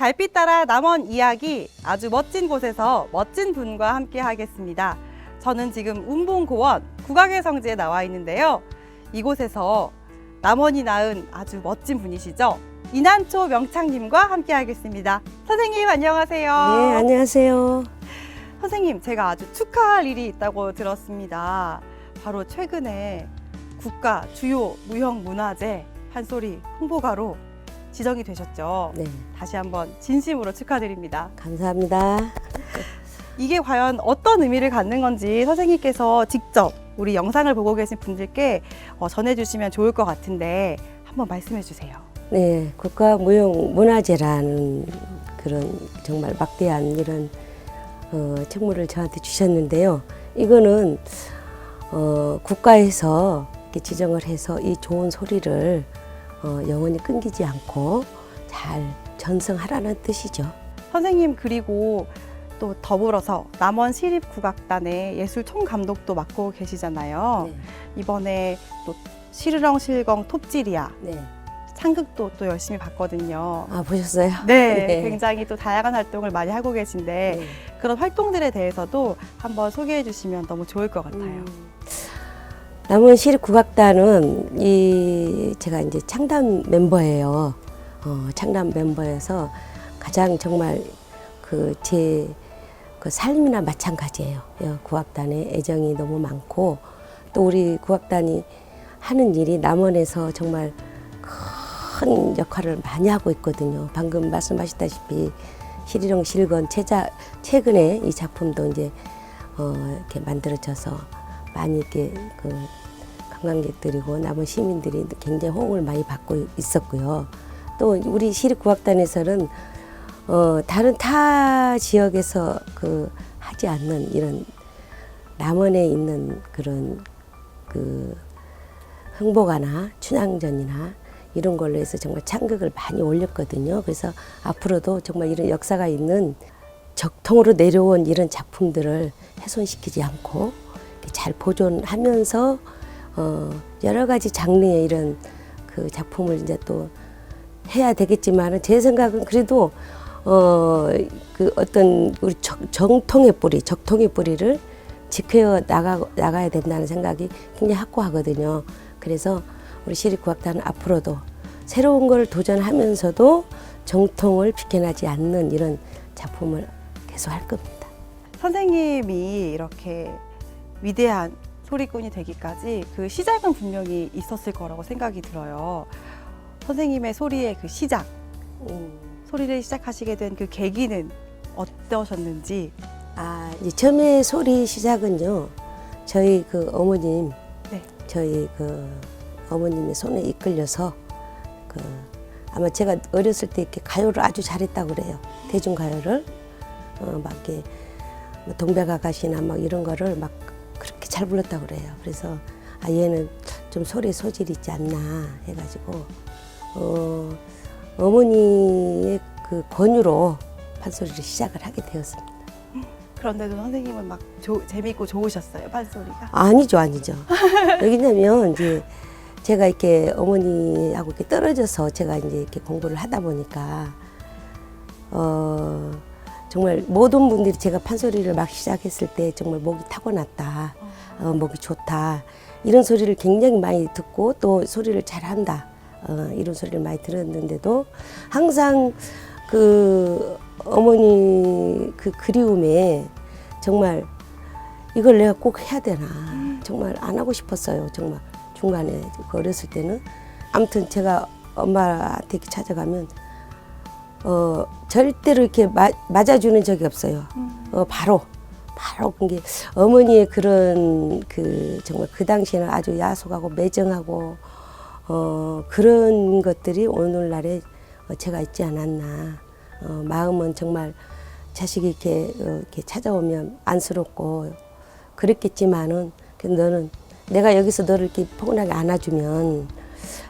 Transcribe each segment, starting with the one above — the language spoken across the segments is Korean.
달빛 따라 남원 이야기 아주 멋진 곳에서 멋진 분과 함께 하겠습니다. 저는 지금 운봉고원 국악의 성지에 나와 있는데요. 이곳에서 남원이 낳은 아주 멋진 분이시죠. 이난초 명창님과 함께 하겠습니다. 선생님 안녕하세요. 네, 안녕하세요. 선생님 제가 아주 축하할 일이 있다고 들었습니다. 바로 최근에 국가 주요 무형 문화재 판소리 홍보가로 지정이 되셨죠. 네, 다시 한번 진심으로 축하드립니다. 감사합니다. 이게 과연 어떤 의미를 갖는 건지 선생님께서 직접 우리 영상을 보고 계신 분들께 어, 전해주시면 좋을 것 같은데 한번 말씀해 주세요. 네, 국가무형문화재라는 그런 정말 막대한 이런 어, 책무를 저한테 주셨는데요. 이거는 어, 국가에서 지정을 해서 이 좋은 소리를 어, 영원히 끊기지 않고 잘 전승하라는 뜻이죠. 선생님 그리고 또 더불어서 남원 시립국악단의 예술 총감독도 맡고 계시잖아요. 이번에 또 시르렁 실공 톱질이야 네. 상극도 또 열심히 봤거든요. 아 보셨어요? 네, 네. 굉장히 또 다양한 활동을 많이 하고 계신데 네. 그런 활동들에 대해서도 한번 소개해 주시면 너무 좋을 것 같아요. 음. 남원 시립국악단은 이 제가 이제 창단 멤버예요. 어, 창단 멤버여서 가장 정말 그 제 그 삶이나 마찬가지예요. 예, 국악단에 애정이 너무 많고 또 우리 국악단이 하는 일이 남원에서 정말 큰 역할을 많이 하고 있거든요. 방금 말씀하셨다시피 시리령 실건 최자 최근에 이 작품도 이제 어, 이렇게 만들어져서 많이 이렇게 그 관광객들이고 남은 시민들이 굉장히 호응을 많이 받고 있었고요. 또 우리 시립국악단에서는 어, 다른 타 지역에서 그 하지 않는 이런 남원에 있는 그런 그 흥보가나 춘향전이나 이런 걸로 해서 정말 창극을 많이 올렸거든요. 그래서 앞으로도 정말 이런 역사가 있는 적통으로 내려온 이런 작품들을 훼손시키지 않고 잘 보존하면서 어, 여러 가지 장르의 이런 그 작품을 이제 또 해야 되겠지만은 제 생각은 그래도 어, 그 어떤 우리 정, 정통의 뿌리, 적통의 뿌리를 지켜 나가, 나가야 된다는 생각이 굉장히 확고하거든요. 그래서 우리 시립국악단은 앞으로도 새로운 걸 도전하면서도 정통을 비켜나지 않는 이런 작품을 계속 할 겁니다. 선생님이 이렇게 위대한 소리꾼이 되기까지 그 시작은 분명히 있었을 거라고 생각이 들어요. 선생님의 소리의 그 시작, 소리를 시작하시게 된 그 계기는 어떠셨는지 아, 이제 처음에 소리 시작은요. 저희 그 어머님, 네. 저희 그 어머님의 손에 이끌려서 그 아마 제가 어렸을 때 이렇게 가요를 아주 잘했다고 그래요. 대중 가요를 어, 막 이렇게 뭐 동백아가씨나 막 이런 거를 막 그렇게 잘 불렀다고 그래요. 그래서 아 얘는 좀 소리 소질이 있지 않나 해가지고 어, 어머니의 그 권유로 판소리를 시작을 하게 되었습니다. 그런데도 선생님은 막 조- 재밌고 좋으셨어요 판소리가. 아니죠, 아니죠. 왜냐면 이제 제가 이렇게 어머니하고 이렇게 떨어져서 제가 이제 이렇게 공부를 하다 보니까 어 정말 모든 분들이 제가 판소리를 막 시작했을 때 정말 목이 타고났다, 어, 목이 좋다. 이런 소리를 굉장히 많이 듣고 또 소리를 잘한다. 어, 이런 소리를 많이 들었는데도 항상 그 어머니 그 그리움에 정말 이걸 내가 꼭 해야 되나. 정말 안 하고 싶었어요. 정말 중간에 그 어렸을 때는. 아무튼 제가 엄마한테 찾아가면 어 절대로 이렇게 마, 맞아주는 적이 없어요. 어 바로 바로 그게 어머니의 그런 그 정말 그 당시에는 아주 야속하고 매정하고 어 그런 것들이 오늘날에 어, 제가 있지 않았나. 어 마음은 정말 자식이 이렇게 어, 이렇게 찾아오면 안쓰럽고 그랬겠지만은 그 너는 내가 여기서 너를 이렇게 포근하게 안아주면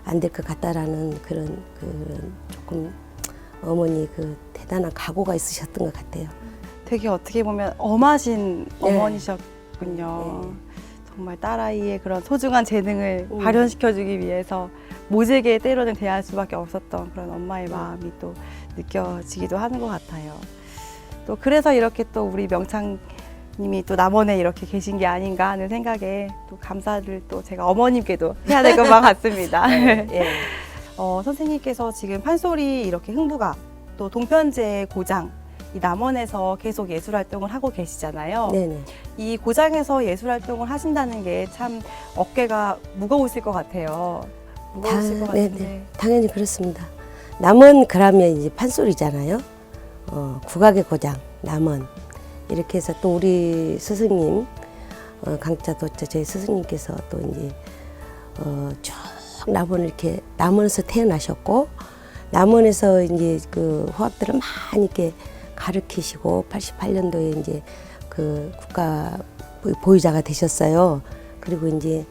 안 될 것 같다라는 그런 그 조금 어머니 그 대단한 각오가 있으셨던 것 같아요. 되게 어떻게 보면 엄하신 네. 어머니셨군요. 네. 정말 딸아이의 그런 소중한 재능을 음. 발현시켜주기 위해서 모질게 때로는 대할 수밖에 없었던 그런 엄마의 마음이 또 느껴지기도 하는 것 같아요. 또 그래서 이렇게 또 우리 명창님이 또 남원에 이렇게 계신 게 아닌가 하는 생각에 또 감사를 또 제가 어머님께도 해야 될 것만 같습니다. 예. 어, 선생님께서 지금 판소리 이렇게 흥부가 또 동편제 고장 이 남원에서 계속 예술 활동을 하고 계시잖아요. 네네. 이 고장에서 예술 활동을 하신다는 게 참 어깨가 무거우실 것 같아요. 무거우실 다- 것 네네. 같은데. 당연히 그렇습니다. 남원 그러면 이제 판소리잖아요. 어, 국악의 고장 남원 이렇게 해서 또 우리 스승님 어, 강자 도자 저희 스승님께서 또 이제 어, 쭉 남원 이렇게 남원에서 태어나셨고 남원에서 이제 그 후학들을 많이 이렇게 가르치시고 88년도에 이제 그 국가 보유자가 되셨어요. 그리고 이제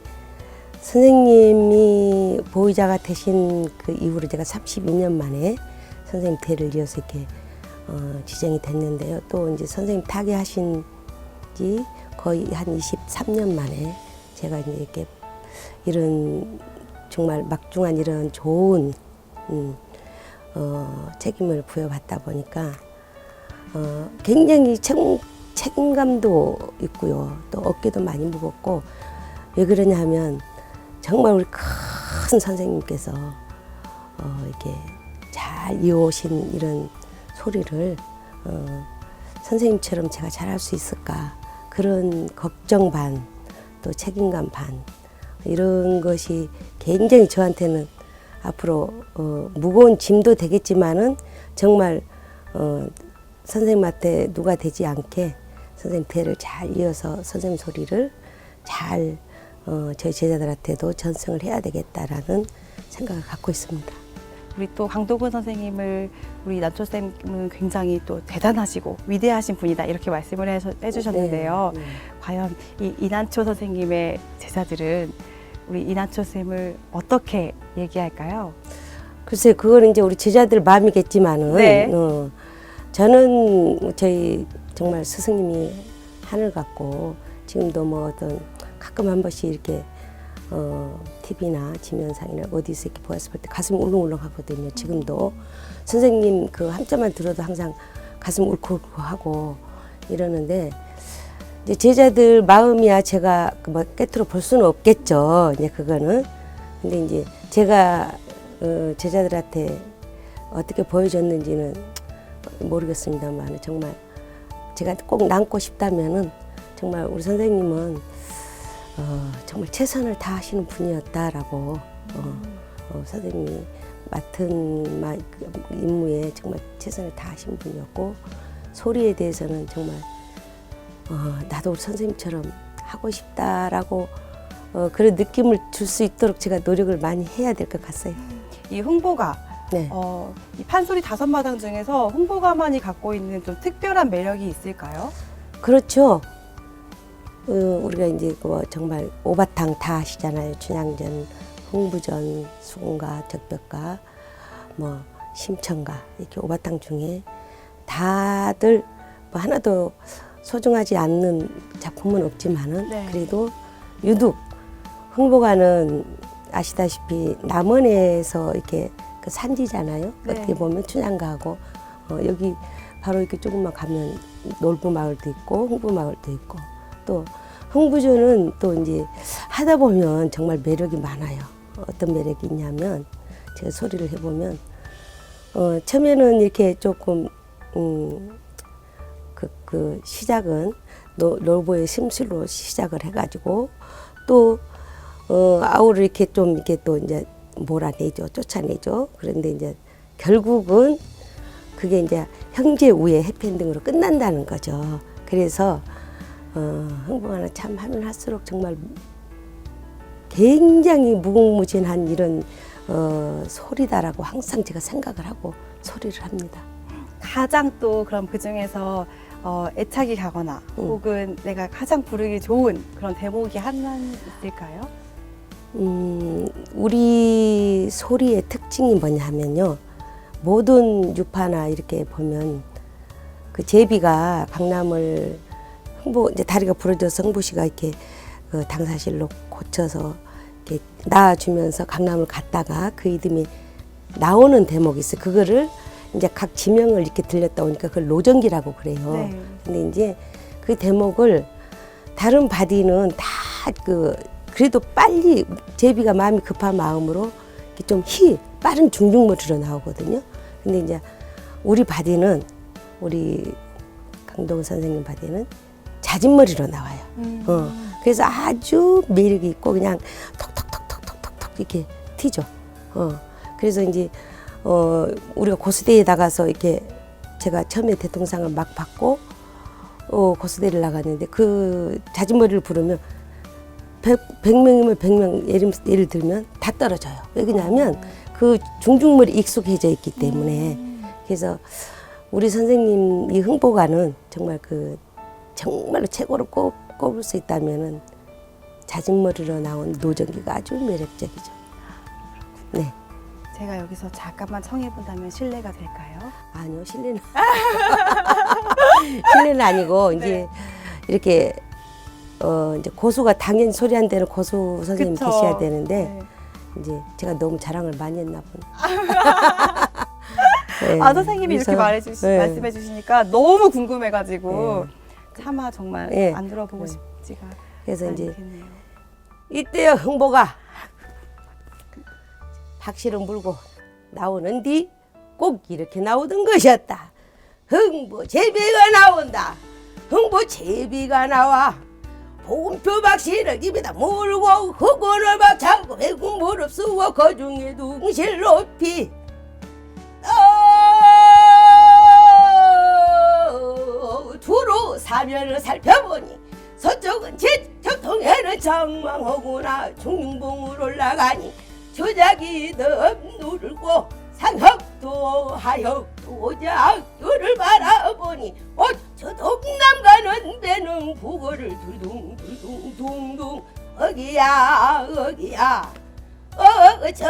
선생님이 보유자가 되신 그 이후로 제가 32년 만에 선생님 대를 이어서 이렇게 어, 지정이 됐는데요. 또 이제 선생님 타계하신 지 거의 한 23년 만에 제가 이제 이렇게 이런 정말 막중한 이런 좋은 음, 어, 책임을 부여받다 보니까 어, 굉장히 책, 책임감도 있고요. 또 어깨도 많이 무겁고 왜 그러냐 하면 정말 우리 큰 선생님께서 어, 이렇게 잘 이어오신 이런 소리를 어, 선생님처럼 제가 잘할 수 있을까 그런 걱정 반 또 책임감 반 이런 것이 굉장히 저한테는 앞으로 어, 무거운 짐도 되겠지만은 정말 어, 선생님한테 누가 되지 않게 선생님 대를 잘 이어서 선생님 소리를 잘 어, 저희 제자들한테도 전승을 해야 되겠다라는 생각을 갖고 있습니다. 우리 또 강도근 선생님을 우리 난초 쌤은 굉장히 또 대단하시고 위대하신 분이다 이렇게 말씀을 해주셨는데요. 네, 네. 과연 이 이난초 선생님의 제자들은 우리 이난초 쌤을 어떻게 얘기할까요? 글쎄 그거는 이제 우리 제자들 마음이겠지만은 네. 어, 저는 저희 정말 스승님이 하늘 같고 지금도 뭐 어떤 가끔 한 번씩 이렇게 어, TV나 지면상이나 어디서 이렇게 보았을 때 가슴이 울렁울렁 하거든요. 지금도 선생님 그 한자만 들어도 항상 가슴 울컥울컥하고 이러는데 이제 제자들 마음이야 제가 그뭐 깨트려 볼 수는 없겠죠. 이제 그거는 근데 이제 제가 어, 제자들한테 어떻게 보여줬는지는 모르겠습니다만 정말 제가 꼭 남고 싶다면은 정말 우리 선생님은 어, 정말 최선을 다하시는 분이었다라고 어, 어, 선생님이 맡은 마, 그 임무에 정말 최선을 다하신 분이었고 소리에 대해서는 정말 어, 나도 우리 선생님처럼 하고 싶다라고 어, 그런 느낌을 줄 수 있도록 제가 노력을 많이 해야 될 것 같아요. 이 흥보가 네. 어, 이 판소리 다섯 마당 중에서 흥보가만이 갖고 있는 좀 특별한 매력이 있을까요? 그렇죠. 어, 우리가 이제 뭐 정말 오바탕 다 하시잖아요. 춘향전, 홍부전, 수궁가, 적벽가, 뭐 심청가 이렇게 오바탕 중에 다들 뭐 하나도 소중하지 않는 작품은 없지만은 네. 그래도 유독 흥보가는 아시다시피 남원에서 이렇게 그 산지잖아요. 네. 어떻게 보면 춘향가하고 어, 여기 바로 이렇게 조금만 가면 놀부 마을도 있고 흥부 마을도 있고 또 흥부조는 또 이제 하다 보면 정말 매력이 많아요. 어떤 매력이 있냐면 제가 소리를 해보면 어, 처음에는 이렇게 조금 음, 그, 그 시작은 노, 놀보의 심술로 시작을 해가지고 또 어, 아우를 이렇게 좀 이렇게 또 이제 몰아내죠, 쫓아내죠. 그런데 이제 결국은 그게 이제 형제 우애 해피엔딩으로 끝난다는 거죠. 그래서 어, 흥분하나 참 하면 할수록 정말 굉장히 무궁무진한 이런 어, 소리다라고 항상 제가 생각을 하고 소리를 합니다. 가장 또 그럼 그 중에서 어, 애착이 가거나 음. 혹은 내가 가장 부르기 좋은 그런 대목이 하나 있을까요? 음, 우리 소리의 특징이 뭐냐 하면요. 모든 유파나 이렇게 보면 그 제비가 강남을 흥보, 이제 다리가 부러져서 흥부씨가 이렇게 그 당사실로 고쳐서 이렇게 낳아주면서 강남을 갔다가 그 이름이 나오는 대목이 있어요. 그거를 이제 각 지명을 이렇게 들렸다 오니까 그걸 노정기라고 그래요. 네. 근데 이제 그 대목을 다른 바디는 다 그 그래도 빨리 제비가 마음이 급한 마음으로 좀 희 빠른 중중머리로 나오거든요. 근데 이제 우리 바디는 우리 강동 선생님 바디는 자진머리로 나와요. 음. 어. 그래서 아주 매력이 있고 그냥 톡톡톡톡톡톡톡 이렇게 튀죠. 어. 그래서 이제 어 우리가 고수대에 나가서 이렇게 제가 처음에 대통상을 막 받고 어 고수대를 나갔는데 그 자진머리를 부르면 백, 백 명이면 백명 예를, 예를 들면 다 떨어져요. 왜 그러냐면 그 중중머리 익숙해져 있기 때문에 그래서 우리 선생님 이 흥보가는 정말 그 정말로 최고로 꼽, 꼽을 수 있다면은 자진머리로 나온 노정기가 아주 매력적이죠. 네. 제가 여기서 잠깐만 청해본다면 실례가 될까요? 아니요, 실례는. 실례는 아니고, 이제 네. 이렇게, 어, 이제 고수가 당연히 소리 안 되는 고수 선생님 그쵸? 계셔야 되는데, 네. 이제 제가 너무 자랑을 많이 했나 보네. 네. 아 선생님이 이렇게 그래서, 말해주시, 네. 말씀해 주시니까 너무 궁금해가지고 차마 정말 네. 안 들어보고 네. 싶지가 그래서 이제 않겠네요. 이때요 흥보가 박씨를 물고 나오는 뒤 꼭 이렇게 나오던 것이었다. 흥보 제비가 나온다. 흥보 제비가 나와. 보금표 박씨를 입에다 물고 흑원을 박차고 외국 무릎 쓰고 거중에 둥실 높이 어, 두루 사면을 살펴보니 서쪽은 제적통해는 정망하구나 중봉으로 올라가니 조작이 넘누르고 상혁도 하혁도 작교를 바라보니 어저 동남 가는 배는 북어를 두둥두둥둥둥 어기야 어기야 어저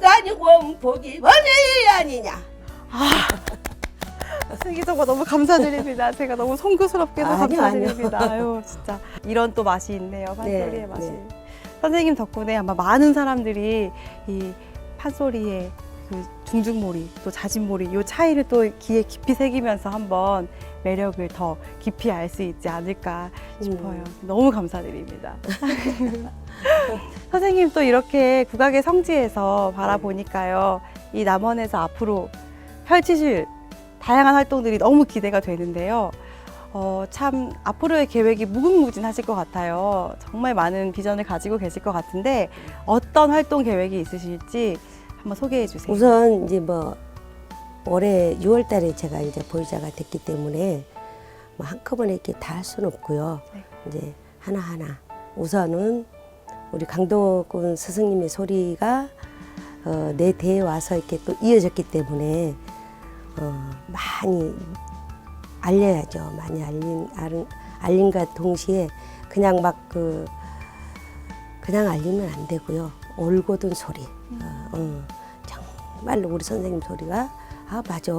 가는 원폭이 범위 아니냐 슬기 정말 너무 감사드립니다. 제가 너무 송구스럽게도 아니요, 감사드립니다. 아유 진짜 이런 또 맛이 있네요. 판소리의 네, 맛이. 네. 선생님 덕분에 아마 많은 사람들이 이 판소리의 그 중중몰이 또 자진몰이 이 차이를 또 귀에 깊이 새기면서 한번 매력을 더 깊이 알 수 있지 않을까 싶어요. 너무 감사드립니다. 선생님 또 이렇게 국악의 성지에서 바라보니까요. 이 남원에서 앞으로 펼치실 다양한 활동들이 너무 기대가 되는데요. 어, 참 앞으로의 계획이 무궁무진하실 것 같아요. 정말 많은 비전을 가지고 계실 것 같은데 어떤 활동 계획이 있으실지 한번 소개해 주세요. 우선 이제 뭐 올해 6월 달에 제가 이제 보유자가 됐기 때문에 뭐 한꺼번에 이렇게 다 할 수는 없고요. 네. 이제 하나하나 우선은 우리 강도군 스승님의 소리가 어, 내 대에 와서 이렇게 또 이어졌기 때문에 어, 많이 알려야죠. 많이 알린 알은, 알린과 동시에 그냥 막 그 그냥 알리면 안 되고요. 올곧은 소리. 어, 어, 정말로 우리 선생님 소리가 아 맞아.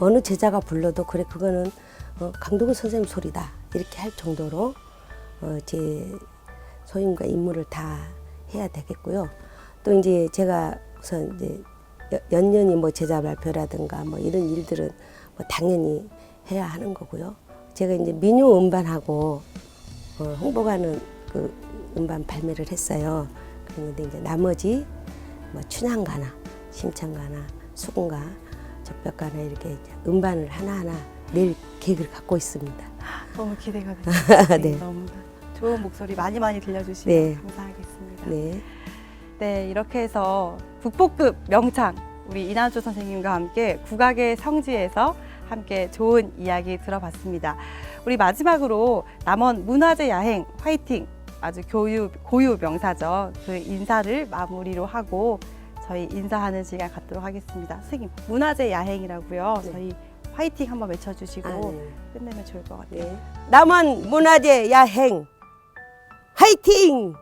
어느 제자가 불러도 그래 그거는 어, 강동원 선생님 소리다 이렇게 할 정도로 어, 제 소임과 임무를 다 해야 되겠고요. 또 이제 제가 우선 이제 여- 연년이 뭐 제자 발표라든가 뭐 이런 일들은 뭐 당연히 해야 하는 거고요. 제가 이제 민요 음반하고 어, 홍보가는 그 음반 발매를 했어요. 그런데 이제 나머지 뭐 춘향가나 심창가나 수군가 적벽가나 이렇게 음반을 하나하나 낼 계획을 갖고 있습니다. 너무 기대가 됩니다. 네. 너무 좋은 목소리 많이 많이 들려주시면 네. 감사하겠습니다. 네. 네, 이렇게 해서 북복급 명창 우리 이난주 선생님과 함께 국악의 성지에서 함께 좋은 이야기 들어봤습니다. 우리 마지막으로 남원 문화재 야행 화이팅 아주 교유 고유 명사죠. 그 인사를 마무리로 하고 저희 인사하는 시간 갖도록 하겠습니다. 선생님 문화재 야행이라고요. 네. 저희 화이팅 한번 외쳐주시고 아, 네. 끝내면 좋을 것 같아요. 네. 남원 문화재 야행 화이팅!